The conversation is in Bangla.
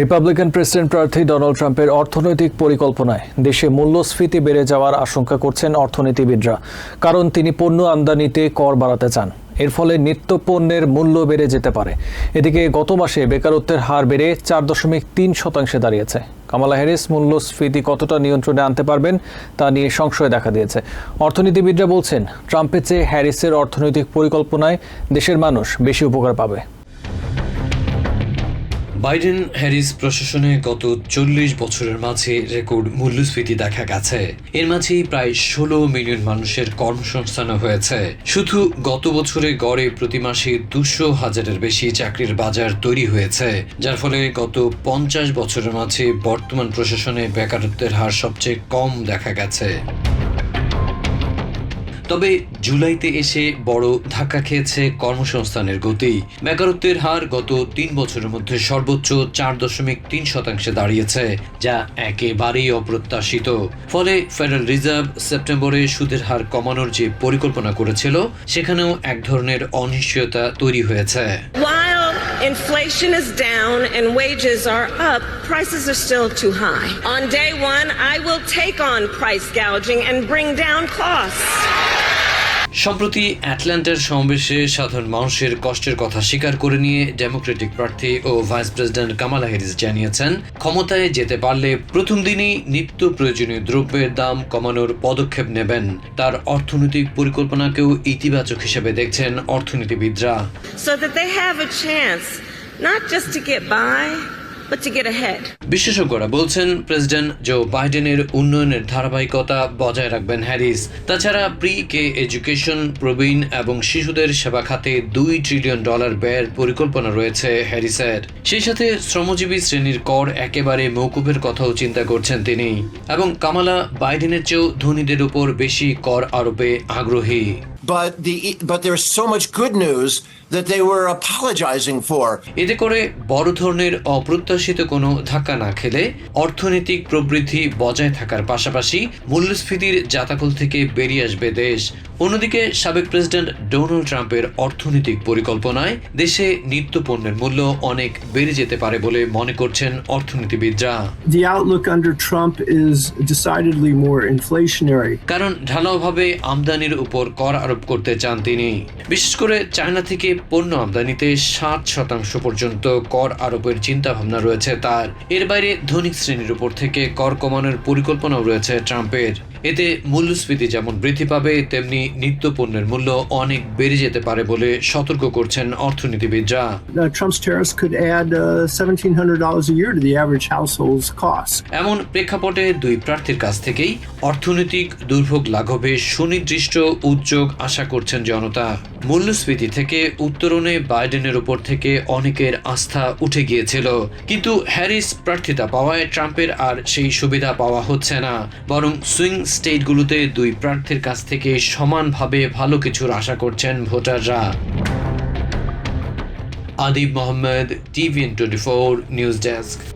রিপাবলিকান প্রেসিডেন্ট প্রার্থী ডোনাল্ড ট্রাম্পের অর্থনৈতিক পরিকল্পনায় দেশে মূল্যস্ফীতি বেড়ে যাওয়ার আশঙ্কা করছেন অর্থনীতিবিদরা। কারণ তিনি পণ্য আমদানিতে কর বাড়াতে চান। এর ফলে নিত্য পণ্যের মূল্য বেড়ে যেতে পারে। এদিকে গত মাসে বেকারত্বের হার বেড়ে চার দশমিক তিন শতাংশে দাঁড়িয়েছে। কামালা হ্যারিস মূল্যস্ফীতি কতটা নিয়ন্ত্রণে আনতে পারবেন তা নিয়ে সংশয় দেখা দিয়েছে। অর্থনীতিবিদরা বলছেন, ট্রাম্পের চেয়ে হ্যারিসের অর্থনৈতিক পরিকল্পনায় দেশের মানুষ বেশি উপকার পাবে। বাইডেন হ্যারিস প্রশাসনে গত চল্লিশ বছরের মাঝে রেকর্ড মূল্যস্ফীতি দেখা গেছে। এর মাঝেই প্রায় ষোলো মিলিয়ন মানুষের কর্মসংস্থান হয়েছে। শুধু গত বছরে গড়ে প্রতি মাসে দুশো হাজারের বেশি চাকরির বাজার তৈরি হয়েছে, যার ফলে গত পঞ্চাশ বছরের মাঝে বর্তমান প্রশাসনে বেকারত্বের হার সবচেয়ে কম দেখা গেছে। তবে জুলাইতে এসে বড় ধাক্কা খেয়েছে কর্মসংস্থানের গতি বেকারত্বের হার গত তিন বছরের মধ্যে সর্বোচ্চ চার দশমিক তিন শতাংশে দাঁড়িয়েছে যা একেবারেই অপ্রত্যাশিত ফলে ফেডারেল রিজার্ভ সেপ্টেম্বরে সুদের হার কমানোর যে পরিকল্পনা করেছিল সেখানেও এক ধরনের অনিশ্চয়তা তৈরি হয়েছে inflation is down and wages are up, prices are still too high. On day one, I will take on price gouging and bring down costs. সম্প্রতি অ্যাটলান্টার সমাবেশে সাধারণ মানুষের কষ্টের কথা স্বীকার করে নিয়ে ডেমোক্রেটিক প্রার্থী ও ভাইস প্রেসিডেন্ট কামালা হ্যারিস জানিয়েছেন ক্ষমতায় যেতে পারলে প্রথম দিনই নিত্য প্রয়োজনীয় দ্রব্যের দাম কমানোর পদক্ষেপ নেবেন। তার অর্থনৈতিক পরিকল্পনাকেও ইতিবাচক হিসেবে দেখছেন অর্থনীতিবিদরা। Not just to get by, বিশেষজ্ঞরা বলছেন প্রেসিডেন্ট জো বাইডেনের উন্নয়নের ধারাবাহিকতা বজায় রাখবেন হ্যারিস। তাছাড়া প্রি কে এডুকেশন, প্রবীণ এবং শিশুদের সেবা খাতে দুই ট্রিলিয়ন ডলার ব্যয়ের পরিকল্পনা রয়েছে হ্যারিসের। সেই সাথে শ্রমজীবী শ্রেণির কর একেবারে মৌকুফের কথাও চিন্তা করছেন তিনি। এবং কামালা বাইডেনের চেয়েও ধনীদের উপর বেশি কর আরোপে আগ্রহী। But the but there's so much good news that they were apologizing for. এতে করে বড় ধরনের অপ্রত্যাশিত কোনো ধাক্কা না খেলে অর্থনৈতিক প্রবৃদ্ধি বজায় থাকার পাশাপাশি মূল্যস্ফীতির জাতাকল থেকে বেরিয়ে আসবে দেশ অন্যদিকে সাবেক প্রেসিডেন্ট ডোনাল্ড ট্রাম্পের অর্থনৈতিক পরিকল্পনায় দেশে নিত্য পণ্যের মূল্য অনেক বেড়ে যেতে পারে বলে মনে করছেন অর্থনীতিবিদরা The outlook under Trump is decidedly more inflationary. কারণ ঢালাওভাবে আমদানির উপর কর আরোপ করতে চান তিনি। বিশেষ করে চায়না থেকে পণ্য আমদানিতে ষাট শতাংশ পর্যন্ত কর আরোপের চিন্তা ভাবনা রয়েছে তার। এর বাইরে ধনিক শ্রেণির উপর থেকে কর কমানোর পরিকল্পনাও রয়েছে ট্রাম্পের। এতে মূল্যস্ফীতি যেমন বৃদ্ধি পাবে তেমনি নিত্য পণ্যের মূল্য অনেক বেড়ে যেতে পারে বলে সতর্ক করছেন অর্থনীতিবিদরা। Uh, Trump's tariffs could add $1,700 a year to the average household's costs. এমন প্রেক্ষাপটে দুই প্রার্থীর কাছ থেকেই অর্থনৈতিক দুর্ভোগ লাঘবে সুনির্দিষ্ট উদ্যোগ আশা করছেন জনতা, মূল্যস্ফীতি থেকে উত্তরণে বাইডেনের উপর থেকে অনেকের আস্থা উঠে গিয়েছিল। কিন্তু হ্যারিস প্রার্থিতা পাওয়ায় ট্রাম্পের আর সেই সুবিধা পাওয়া হচ্ছে না। বরং সুইং স্টেটগুলোতে দুই প্রার্থীর কাছ থেকে সমানভাবে ভালো কিছুর আশা করছেন ভোটাররা। Adib Mohammad TVN twenty four news desk.